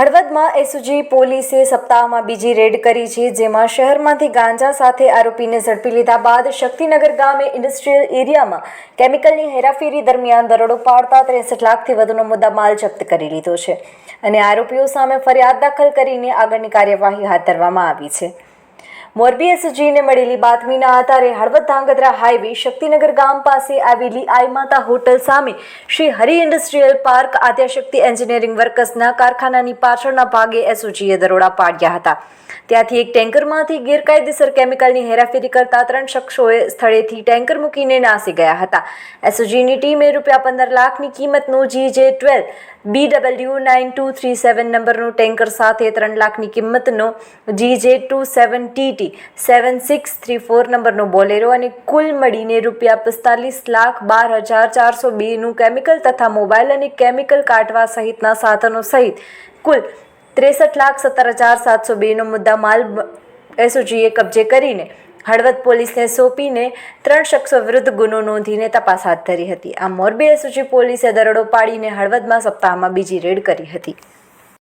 હળવદમાં SOG પોલીસે સપ્તાહમાં બીજી રેડ કરી છે, જેમાં શહેરમાંથી ગાંજા સાથે આરોપીને ઝડપી લીધા બાદ શક્તિનગર ગામે ઇન્ડસ્ટ્રીયલ એરિયામાં કેમિકલની હેરાફેરી દરમિયાન દરોડો પાડતા ત્રેસઠ લાખથી વધુનો મુદ્દા માલ જપ્ત કરી લીધો છે. અને આરોપીઓ સામે ફરિયાદ દાખલ કરીને આગળની કાર્યવાહી હાથ ધરવામાં આવી છે. મોરબી એસજીને મળેલી બાતમીના આધારે હળવદ ધાંગધ્રા હાઈવે શક્તિનગર ગામ પાસે આવેલી આઈ માતા હોટલ સામે Shri Hari industrial park Adyashakti engineering વર્કર્સના કારખાનાની પાછળના ભાગે એસઓજીએ દરોડા પાડ્યા હતા. ત્યાંથી એક ટેન્કરમાંથી ગેરકાયદેસર કેમિકલની હેરાફેરી કરતા ત્રણ શખ્સોએ સ્થળેથી ટેન્કર મૂકીને નાસી ગયા હતા. એસઓજીની ટીમે રૂપિયા પંદર લાખની કિંમતનું G J twelve B W nine two three seven નંબરનું ટેન્કર સાથે ત્રણ લાખની કિંમતનો G J two seven TT seven six three four નંબરનો બોલેરો અને કુલ મળીને રૂપિયા પિસ્તાલીસ લાખ બાર હજાર ચારસો બેનું કેમિકલ તથા મોબાઈલ અને કેમિકલ કાઢવા સહિતના સાધનો સહિત કુલ ત્રેસઠ લાખ સત્તર હજાર સાતસો બેનો મુદ્દા માલ એસઓજીએ કબજે કરીને હળવદ પોલીસને સોંપીને ત્રણ શખ્સો વિરુદ્ધ ગુનો નોંધીને તપાસ હાથ ધરી હતી. આ મોરબી એસઓજી પોલીસે દરોડો પાડીને હળવદમાં સપ્તાહમાં બીજી રેડ કરી હતી.